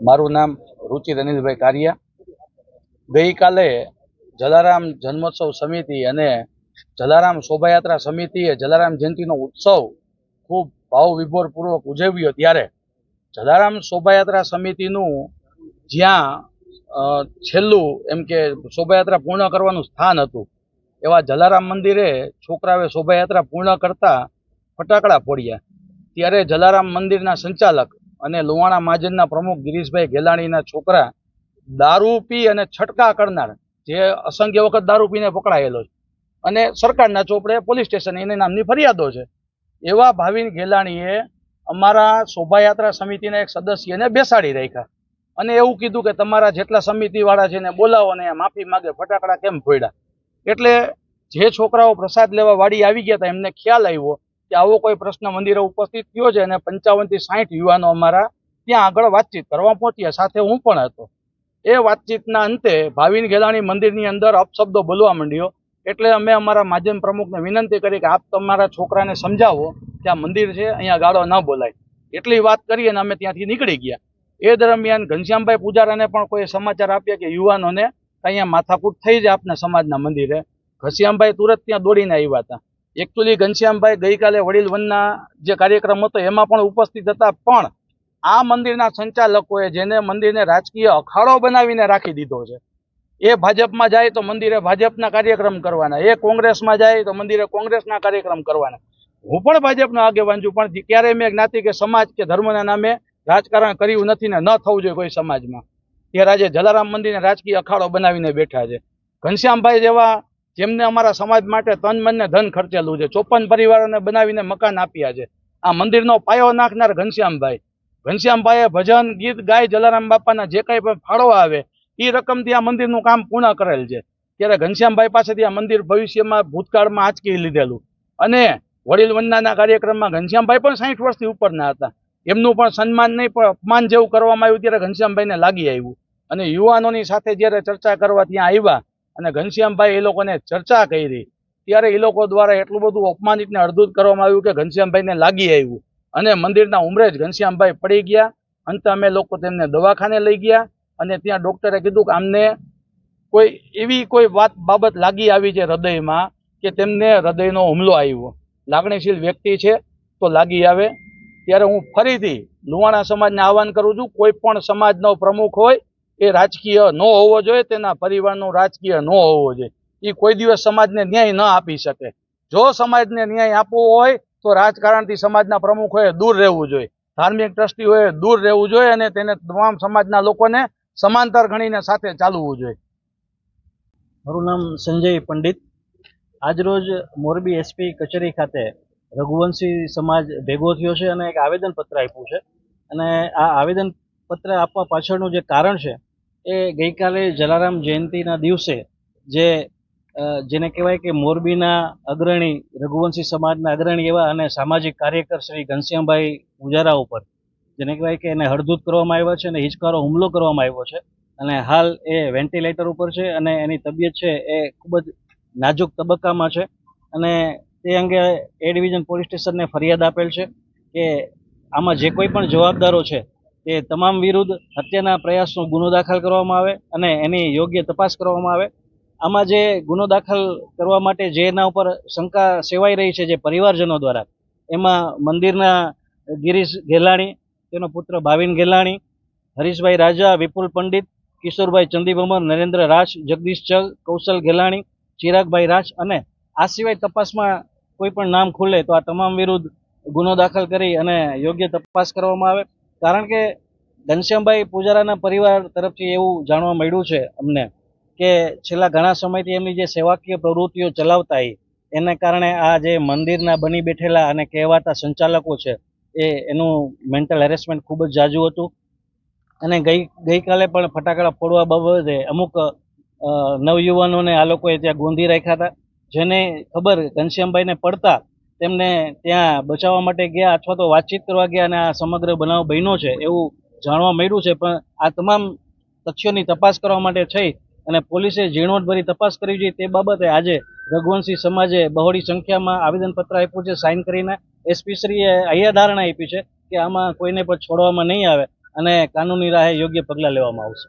મારું નામ રુચિ અનિલભાઈ કારિયા. ગઈકાલે જલારામ જન્મોત્સવ સમિતિ અને જલારામ શોભાયાત્રા સમિતિએ જલારામ જયંતિનો ઉત્સવ ખૂબ ભાવ વિભોરપૂર્વક ઉજવ્યો ત્યારે જલારામ શોભાયાત્રા સમિતિનું જ્યાં છેલ્લું એમ કે શોભાયાત્રા પૂર્ણ કરવાનું સ્થાન હતું, એવા જલારામ મંદિરે છોકરાઓએ શોભાયાત્રા પૂર્ણ કરતા ફટાકડા ફોડ્યા. ત્યારે જલારામ મંદિરના સંચાલક અને લુવાણા મહાજનના પ્રમુખ ગિરીશભાઈ ગેલાણીના છોકરા દારૂ પી અને છટકા કરનાર જે અસંખ્ય વખત દારૂ પીને પકડાયેલો છે. અને સરકારના ચોપડે પોલીસ સ્ટેશન એને નામની ફરિયાદો છે. એવા ભાવિન ગેલાણીએ અમારા શોભાયાત્રા સમિતિના એક સદસ્યને બેસાડી રાખ્યા. અને એવું કીધું કે તમારા જેટલા સમિતિવાળા છે એને બોલાવો અને માફી માગે, ફટાકડા કેમ ફોડ્યા? એટલે જે છોકરાઓ પ્રસાદ લેવા વાડી આવી ગયા હતા, એમને ખ્યાલ આવ્યો કે આવો કોઈ પ્રશ્ન મંદિરે ઉપસ્થિત થયો છે અને પંચાવનથી સાઠ યુવાનો અમારા ત્યાં આગળ વાતચીત કરવા પહોંચ્યા. સાથે હું પણ હતો. એ વાતચીતના અંતે ભાવિન ગેલાણી મંદિરની અંદર અપશબ્દો બોલવા માંડ્યો. એટલે અમે અમારા માધ્યમ પ્રમુખને વિનંતી કરી કે આપ તમારા છોકરાને સમજાવો કે આ મંદિર છે, અહીંયા ગાળો ન બોલાય. એટલી વાત કરી અને અમે ત્યાંથી નીકળી ગયા. એ દરમિયાન ઘનશ્યામભાઈ પૂજારાને પણ કોઈ સમાચાર આપ્યા કે યુવાનોને અહીંયા માથાકૂટ થઈ જાય આપના સમાજના મંદિરે. ઘનશ્યામભાઈ તુરત ત્યાં દોડીને આવ્યા હતા. એકચ્યુઅલી ઘનશ્યામભાઈ ગઈકાલે વડીલ વનના જે કાર્યક્રમ હતો, એમાં પણ ઉપસ્થિત હતા. પણ આ મંદિરના સંચાલકોએ જેને મંદિરને રાજકીય અખાડો બનાવીને રાખી દીધો છે, એ ભાજપમાં જાય તો મંદિરે ભાજપના કાર્યક્રમ કરવાના, એ કોંગ્રેસમાં જાય તો મંદિરે કોંગ્રેસના કાર્યક્રમ કરવાના. હું પણ ભાજપનો આગેવાન છું, પણ ક્યારેય મેં જ્ઞાતિ કે સમાજ કે ધર્મના નામે રાજકારણ કર્યું નથી ને ન થવું જોઈએ કોઈ સમાજમાં, ત્યારે આજે જલારામ મંદિરને રાજકીય અખાડો બનાવીને બેઠા છે. ઘનશ્યામભાઈ જેવા જેમને અમારા સમાજ માટે તન મનને ધન ખર્ચેલું છે. ચોપન પરિવારોને બનાવીને મકાન આપ્યા છે. આ મંદિરનો પાયો નાખનાર ઘનશ્યામભાઈ. ઘનશ્યામભાઈએ ભજન, ગીત, ગાય, જલારામ બાપાના જે કાંઈ પણ ફાળો આવે એ રકમથી આ મંદિરનું કામ પૂર્ણ કરેલ છે. ત્યારે ઘનશ્યામભાઈ પાસેથી આ મંદિર ભવિષ્યમાં, ભૂતકાળમાં આંચકી લીધેલું. અને વડીલ વંદનાના કાર્યક્રમમાં ઘનશ્યામભાઈ પણ સાઠ વર્ષથી ઉપરના હતા. એમનું પણ સન્માન નહીં, પણ અપમાન જેવું કરવામાં આવ્યું ત્યારે ઘનશ્યામભાઈને લાગી આવ્યું. અને યુવાનોની સાથે જ્યારે ચર્ચા કરવા ત્યાં આવ્યા અને ઘનશ્યામભાઈ એ લોકોને ચર્ચા કરી. ત્યારે એ લોકો દ્વારા એટલું બધું અપમાનિત ને કરવામાં આવ્યું કે ઘનશ્યામભાઈને લાગી આવ્યું. અને મંદિરના ઉમરે જ ઘનશ્યામભાઈ પડી ગયા. અંતે અમે લોકો તેમને દવાખાને લઈ ગયા. અને ત્યાં ડૉક્ટરે કીધું કે આમને કોઈ એવી કોઈ વાત બાબત લાગી આવી છે હૃદયમાં કે તેમને હૃદયનો હુમલો આવ્યો. લાગણીશીલ વ્યક્તિ છે તો લાગી આવે. ત્યારે હું ફરીથી લુવાણા સમાજને આહવાન કરું છું, કોઈ પણ સમાજનો પ્રમુખ હોય એ રાજકીય ન હોવો જોઈએ, તેના પરિવારનો રાજકીય ન હોવો જોઈએ. એ કોઈ દિવસ સમાજને ન્યાય ન આપી શકે. જો સમાજને ન્યાય આપવો હોય, તો રાજકારણથી સમાજના પ્રમુખોએ દૂર રહેવું જોઈએ. ધાર્મિક ટ્રસ્ટીઓએ દૂર રહેવું જોઈએ અને તેને તમામ સમાજના લોકોને સમાંતર ગણીને સાથે ચાલવું જોઈએ. મારું નામ સંજય પંડિત. આજરોજ મોરબી એસપી કચેરી ખાતે રઘુવંશી સમાજ ભેગો થયો છે અને એક આવેદનપત્ર આપ્યું છે. અને આ આવેદનપત્ર આપવા પાછળનું જે કારણ છે એ ગઈકાલે જલારામ જયંતિના દિવસે જે જેને કહેવાય કે મોરબીના અગ્રણી, રઘુવંશી સમાજના અગ્રણી એવા અને સામાજિક કાર્યકર શ્રી ઘનશ્યામભાઈ પૂજારા ઉપર, જેને કહેવાય કે એને હળદૂત કરવામાં આવ્યા છે અને હિચકારો હુમલો કરવામાં આવ્યો છે. અને હાલ એ વેન્ટિલેટર ઉપર છે અને એની તબિયત છે એ ખૂબ જ નાજુક તબક્કામાં છે. અને તે અંગે એ ડિવિઝન પોલીસ સ્ટેશનને ફરિયાદ આપેલ છે કે આમાં જે કોઈ પણ જવાબદારો છે તે તમામ વિરુદ્ધ હત્યાના પ્રયાસનો ગુનો દાખલ કરવામાં આવે અને એની યોગ્ય તપાસ કરવામાં આવે. આમાં જે ગુનો દાખલ કરવા માટે જે એના ઉપર શંકા સેવાઈ રહી છે જે પરિવારજનો દ્વારા, એમાં મંદિરના ગિરીશ ગેલાણી તેનો પુત્ર ભાવિન ગેલાણી હરીશભાઈ રાજા, વિપુલ પંડિત, કિશોરભાઈ ચંદીભમર નરેન્દ્ર રાજ, જગદીશ ચગ કૌશલ ગેલાણી ચિરાગભાઈ રાજ અને આ સિવાય તપાસમાં કોઈ પણ નામ ખુલે તો આ તમામ વિરુદ્ધ ગુનો દાખલ કરી અને યોગ્ય તપાસ કરવામાં આવે. કારણ કે ઘનશ્યામભાઈ પૂજારાના પરિવાર તરફથી એવું જાણવા મળ્યું છે અમને કે છેલ્લા ઘણા સમયથી એમની જે સેવાકીય પ્રવૃત્તિઓ ચલાવતા એ, એને કારણે આ જે મંદિરના બની બેઠેલા અને કહેવાતા સંચાલકો છે, એ એનું મેન્ટલ હેરેસમેન્ટ ખૂબ જ જાજુ હતું. અને ગઈ, ગઈકાલે પણ ફટાકડા ફોડવા બાબતે અમુક નવયુવાનોને આ લોકોએ ત્યાં ગોંધી રાખ્યા હતા, જેને ખબર ઘનશ્યામભાઈને પડતા તેમને ત્યાં બચાવવા માટે ગયા અથવા તો વાતચીત કરવા ગયા અને આ સમગ્ર બનાવ બન્યો છે એવું જાણવા મળ્યું છે. પણ આ તમામ તથ્યોની તપાસ કરવા માટે થઈ અને પોલીસે ઝીણવટભરી તપાસ કરવી જોઈએ તે બાબતે આજે રઘુવંશી સમાજે બહોળી સંખ્યામાં આવેદનપત્ર આપ્યું છે. સાઇન કરીને એસપી શ્રીએ અહીંયા ધારણા આપી છે કે આમાં કોઈને પણ છોડવામાં નહીં આવે અને કાનૂની રાહે યોગ્ય પગલાં લેવામાં આવશે.